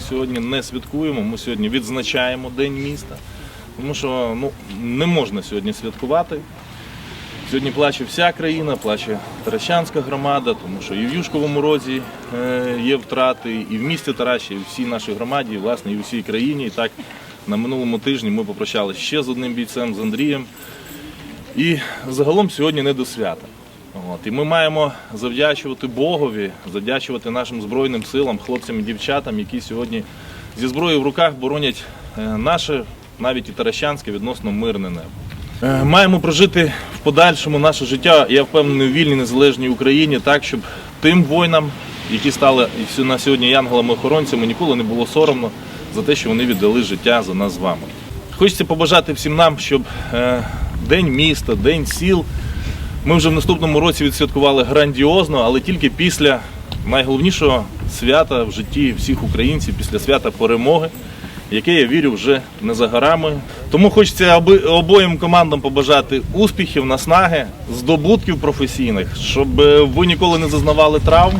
сьогодні не святкуємо. Ми сьогодні відзначаємо День міста, тому що ну, не можна сьогодні святкувати. Сьогодні плаче вся країна, плаче Таращанська громада, тому що і в Юшковому розі е, є втрати, і в місті Тараші, і в всій нашій громаді, і, власне, і в усій країні. І так на минулому тижні ми попрощалися ще з одним бійцем, з Андрієм. І загалом сьогодні не до свята. От. І ми маємо завдячувати Богові, завдячувати нашим Збройним силам, хлопцям і дівчатам, які сьогодні зі зброєю в руках боронять е, наше, навіть і Таращанське, відносно мирне небо. Е, Маємо прожити в подальшому наше життя, я впевнений, у вільній незалежній Україні, так, щоб тим воїнам, які стали на сьогодні янголами-охоронцями, ніколи не було соромно за те, що вони віддали життя за нас з вами. Хочеться побажати всім нам, щоб е, День міста, День сіл ми вже в наступному році відсвяткували грандіозно, але тільки після найголовнішого свята в житті всіх українців, після свята перемоги, яке я вірю вже не за горами. Тому хочеться обоїм командам побажати успіхів, наснаги, здобутків професійних, щоб е, ви ніколи не зазнавали травм.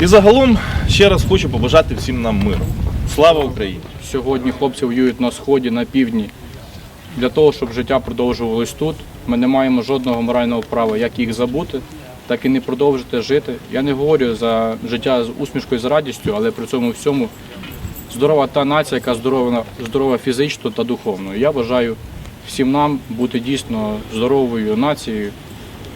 І загалом ще раз хочу побажати всім нам миру. Слава Україні! Сьогодні хлопці воюють на сході, на півдні. Для того, щоб життя продовжувалось тут, ми не маємо жодного морального права як їх забути, так і не продовжити жити. Я не говорю за життя з усмішкою, з радістю, але при цьому всьому здорова та нація, яка здорова, здорова фізично та духовно. Я бажаю всім нам бути дійсно здоровою нацією,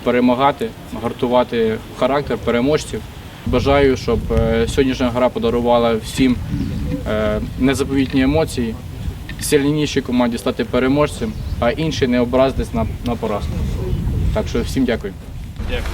перемагати, гартувати характер переможців. Бажаю, щоб е, сьогоднішня гра подарувала всім е, незаповітні емоції, сильнішій команді стати переможцем, а інші не образитись на, на поразку. Так що всім дякую. Дякую.